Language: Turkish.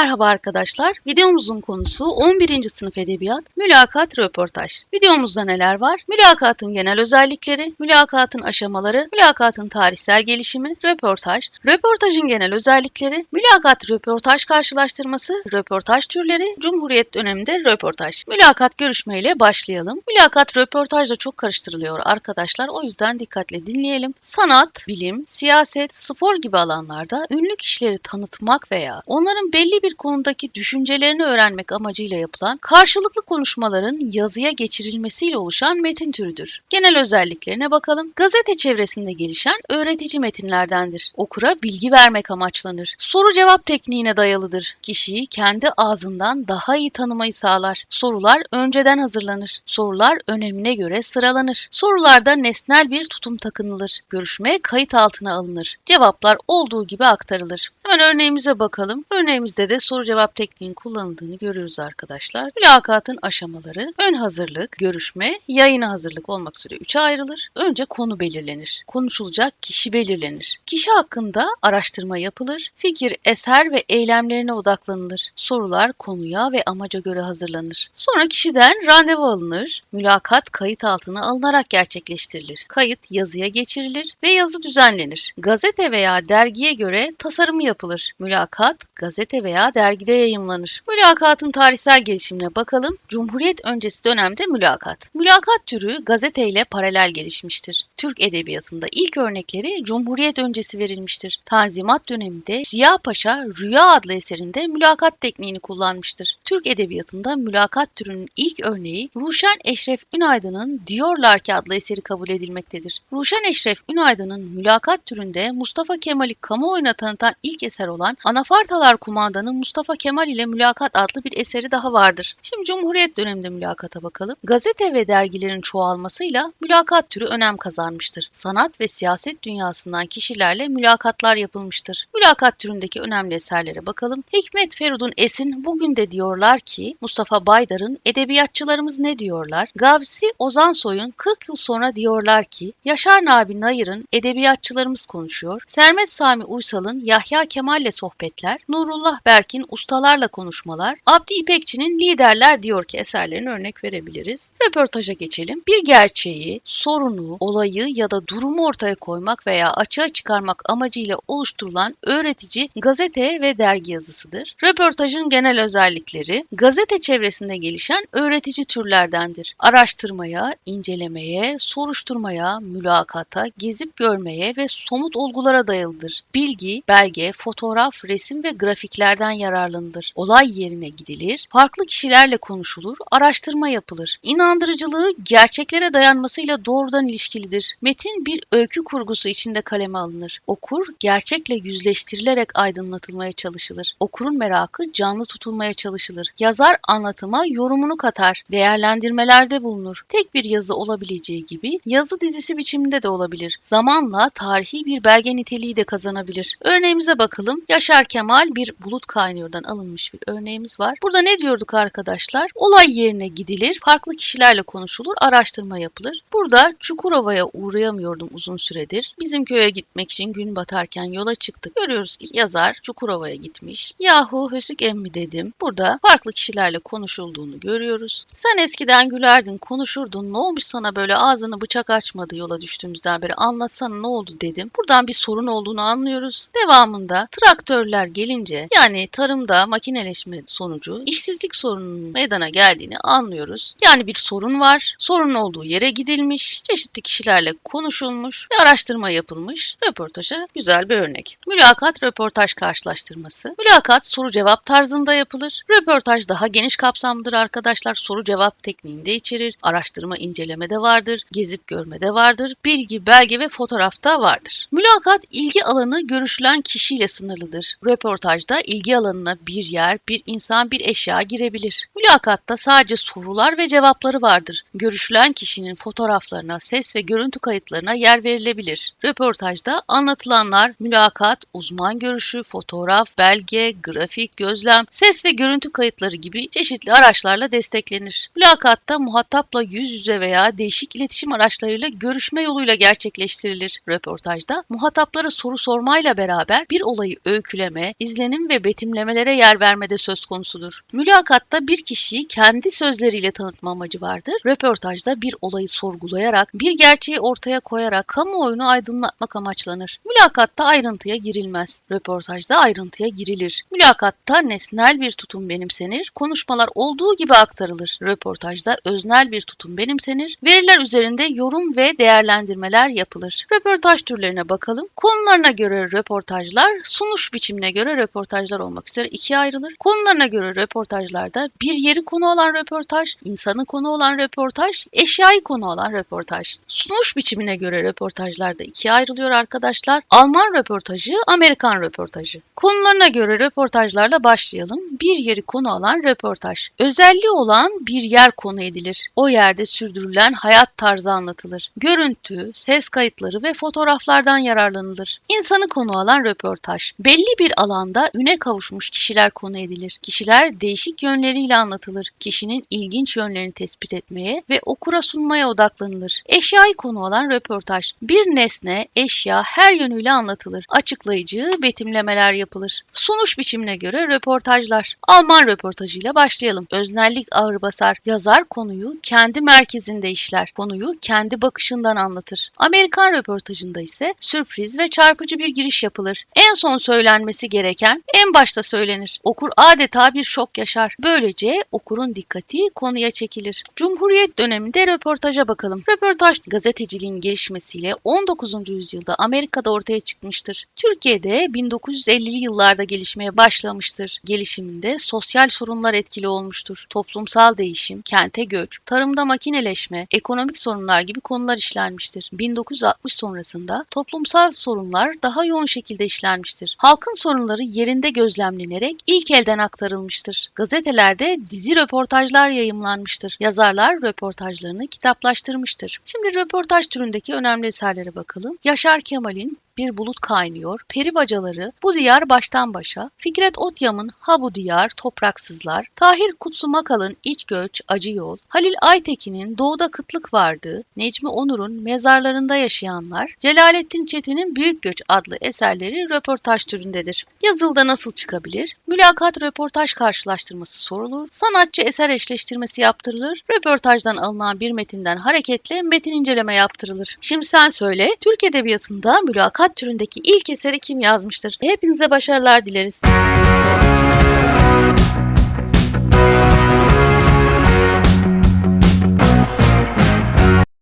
Merhaba arkadaşlar. Videomuzun konusu 11. sınıf edebiyat, mülakat, röportaj. Videomuzda neler var? Mülakatın genel özellikleri, mülakatın aşamaları, mülakatın tarihsel gelişimi, röportaj, röportajın genel özellikleri, mülakat röportaj karşılaştırması, röportaj türleri, Cumhuriyet döneminde röportaj. Mülakat görüşmeyle başlayalım. Mülakat röportajla çok karıştırılıyor arkadaşlar. O yüzden dikkatle dinleyelim. Sanat, bilim, siyaset, spor gibi alanlarda ünlü kişileri tanıtmak veya onların belli bir konudaki düşüncelerini öğrenmek amacıyla yapılan karşılıklı konuşmaların yazıya geçirilmesiyle oluşan metin türüdür. Genel özelliklerine bakalım. Gazete çevresinde gelişen öğretici metinlerdendir. Okura bilgi vermek amaçlanır. Soru cevap tekniğine dayalıdır. Kişiyi kendi ağzından daha iyi tanımayı sağlar. Sorular önceden hazırlanır. Sorular önemine göre sıralanır. Sorularda nesnel bir tutum takınılır. Görüşme kayıt altına alınır. Cevaplar olduğu gibi aktarılır. Hemen örneğimize bakalım. Örneğimizde de soru cevap tekniğinin kullanıldığını görüyoruz arkadaşlar. Mülakatın aşamaları ön hazırlık, görüşme, yayına hazırlık olmak üzere üçe ayrılır. Önce konu belirlenir. Konuşulacak kişi belirlenir. Kişi hakkında araştırma yapılır. Fikir, eser ve eylemlerine odaklanılır. Sorular konuya ve amaca göre hazırlanır. Sonra kişiden randevu alınır. Mülakat kayıt altına alınarak gerçekleştirilir. Kayıt yazıya geçirilir ve yazı düzenlenir. Gazete veya dergiye göre tasarımı yapılır. Mülakat gazete veya dergide yayımlanır. Mülakatın tarihsel gelişimine bakalım. Cumhuriyet öncesi dönemde mülakat. Mülakat türü gazeteyle paralel gelişmiştir. Türk edebiyatında ilk örnekleri Cumhuriyet öncesi verilmiştir. Tanzimat döneminde Ziya Paşa Rüya adlı eserinde mülakat tekniğini kullanmıştır. Türk edebiyatında mülakat türünün ilk örneği Ruşen Eşref Ünaydın'ın Diyorlar ki adlı eseri kabul edilmektedir. Ruşen Eşref Ünaydın'ın mülakat türünde Mustafa Kemal'i kamuoyuna tanıtan ilk eser olan Anafartalar Kumandanı Mustafa Kemal ile Mülakat adlı bir eseri daha vardır. Şimdi Cumhuriyet döneminde mülakata bakalım. Gazete ve dergilerin çoğalmasıyla mülakat türü önem kazanmıştır. Sanat ve siyaset dünyasından kişilerle mülakatlar yapılmıştır. Mülakat türündeki önemli eserlere bakalım. Hikmet Ferud'un Esin bugün de diyorlar ki Mustafa Baydar'ın Edebiyatçılarımız ne diyorlar? Gavsi Ozan Soy'un 40 yıl sonra diyorlar ki Yaşar Nabi Nayır'ın Edebiyatçılarımız konuşuyor. Sermet Sami Uysal'ın Yahya Kemal'le sohbetler, Nurullah Berk'in ustalarla konuşmalar, Abdi İpekçi'nin liderler diyor ki eserlerine örnek verebiliriz. Röportaja geçelim. Bir gerçeği, sorunu, olayı ya da durumu ortaya koymak veya açığa çıkarmak amacıyla oluşturulan öğretici gazete ve dergi yazısıdır. Röportajın genel özellikleri gazete çevresinde gelişen öğretici türlerdendir. Araştırmaya, incelemeye, soruşturmaya, mülakata, gezip görmeye ve somut olgulara dayalıdır. Bilgi, belge, fotoğraf, resim ve grafiklerden yararlanılır. Olay yerine gidilir, farklı kişilerle konuşulur, araştırma yapılır. İnandırıcılığı gerçeklere dayanmasıyla doğrudan ilişkilidir. Metin bir öykü kurgusu içinde kaleme alınır. Okur gerçekle yüzleştirilerek aydınlatılmaya çalışılır. Okurun merakı canlı tutulmaya çalışılır. Yazar anlatıma yorumunu katar, değerlendirmelerde bulunur. Tek bir yazı olabileceği gibi yazı dizisi biçiminde de olabilir. Zamanla tarihi bir belge niteliği de kazanabilir. Örneğimize bakalım. Yaşar Kemal bir bulut kaynıyordan alınmış bir örneğimiz var. Burada ne diyorduk arkadaşlar? Olay yerine gidilir, farklı kişilerle konuşulur, araştırma yapılır. Burada Çukurova'ya uğrayamıyordum uzun süredir. Bizim köye gitmek için gün batarken yola çıktık. Görüyoruz ki yazar Çukurova'ya gitmiş. Yahu Hüsük emmi dedim. Burada farklı kişilerle konuşulduğunu görüyoruz. Sen eskiden gülerdin, konuşurdun. Ne olmuş sana böyle ağzını bıçak açmadı yola düştüğümüzden beri anlatsana ne oldu dedim. Buradan bir sorun olduğunu anlıyoruz. Devamında traktörler gelince yani tarımda makineleşme sonucu işsizlik sorununun meydana geldiğini anlıyoruz. Yani bir sorun var. Sorun olduğu yere gidilmiş. Çeşitli kişilerle konuşulmuş ve araştırma yapılmış. Röportaja güzel bir örnek. Mülakat röportaj karşılaştırması. Mülakat soru cevap tarzında yapılır. Röportaj daha geniş kapsamlıdır arkadaşlar. Soru cevap tekniğinde içerir. Araştırma inceleme de vardır. Gezip görme de vardır. Bilgi, belge ve fotoğrafta vardır. Mülakat ilgi alanı görüşülen kişiyle sınırlıdır. Röportajda ilgi alanına bir yer, bir insan, bir eşya girebilir. Mülakatta sadece sorular ve cevapları vardır. Görüşülen kişinin fotoğraflarına, ses ve görüntü kayıtlarına yer verilebilir. Röportajda anlatılanlar mülakat, uzman görüşü, fotoğraf, belge, grafik, gözlem, ses ve görüntü kayıtları gibi çeşitli araçlarla desteklenir. Mülakatta muhatapla yüz yüze veya değişik iletişim araçlarıyla görüşme yoluyla gerçekleştirilir. Röportajda muhataplara soru sormayla beraber bir olayı öyküleme, izlenim ve betimleme betimlemelere yer vermede söz konusudur. Mülakatta bir kişiyi kendi sözleriyle tanıtma amacı vardır. Röportajda bir olayı sorgulayarak, bir gerçeği ortaya koyarak kamuoyunu aydınlatmak amaçlanır. Mülakatta ayrıntıya girilmez. Röportajda ayrıntıya girilir. Mülakatta nesnel bir tutum benimsenir, konuşmalar olduğu gibi aktarılır. Röportajda öznel bir tutum benimsenir, veriler üzerinde yorum ve değerlendirmeler yapılır. Röportaj türlerine bakalım. Konularına göre röportajlar, sunuş biçimine göre röportajlar olmak üzere ikiye ayrılır. Konularına göre röportajlarda bir yeri konu olan röportaj, insanı konu olan röportaj, eşyayı konu olan röportaj. Sunuş biçimine göre röportajlarda ikiye ayrılıyor arkadaşlar. Alman röportajı, Amerikan röportajı. Konularına göre röportajlarla başlayalım. Bir yeri konu alan röportaj. Özelliği olan bir yer konu edilir. O yerde sürdürülen hayat tarzı anlatılır. Görüntü, ses kayıtları ve fotoğraflardan yararlanılır. İnsanı konu alan röportaj. Belli bir alanda üne kavuşmuş kişiler konu edilir. Kişiler değişik yönleriyle anlatılır. Kişinin ilginç yönlerini tespit etmeye ve okura sunmaya odaklanılır. Eşyayı konu alan röportaj. Bir nesne, eşya her yönüyle anlatılır. Açıklayıcı betimlemeler yapılır. Sunuş biçimine göre röportajlar. Alman röportajıyla başlayalım. Öznellik ağır basar. Yazar konuyu kendi merkezinde işler. Konuyu kendi bakışından anlatır. Amerikan röportajında ise sürpriz ve çarpıcı bir giriş yapılır. En son söylenmesi gereken en başta söylenir. Okur adeta bir şok yaşar. Böylece okurun dikkati konuya çekilir. Cumhuriyet döneminde röportaja bakalım. Röportaj gazeteciliğin gelişmesiyle 19. yüzyılda Amerika'da ortaya çıkmıştır. Türkiye'de 1950'li yıllarda gelişmeye başlamıştır. Gelişiminde sosyal sorunlar etkili olmuştur. Toplumsal değişim, kente göç, tarımda makineleşme, ekonomik sorunlar gibi konular işlenmiştir. 1960 sonrasında toplumsal sorunlar daha yoğun şekilde işlenmiştir. Halkın sorunları yerinde gözlemlenerek ilk elden aktarılmıştır. Gazetelerde dizi röportajlar yayımlanmıştır. Yazarlar röportajlarını kitaplaştırmıştır. Şimdi röportaj türündeki önemli eserlere bakalım. Yaşar Kemal'in bir bulut kaynıyor, peri bacaları, bu diyar baştan başa, Fikret Otyam'ın Ha bu diyar, topraksızlar, Tahir Kutsu Makal'ın İç Göç, Acı Yol, Halil Aytekin'in Doğuda Kıtlık Vardı, Necmi Onur'un Mezarlarında Yaşayanlar, Celalettin Çetin'in Büyük Göç adlı eserleri röportaj türündedir. Yazılda nasıl çıkabilir? Mülakat röportaj karşılaştırması sorulur, sanatçı eser eşleştirmesi yaptırılır, röportajdan alınan bir metinden hareketle metin inceleme yaptırılır. Şimdi sen söyle, Türk Edebiyatı'nda mülakat türündeki ilk eseri kim yazmıştır? Hepinize başarılar dileriz.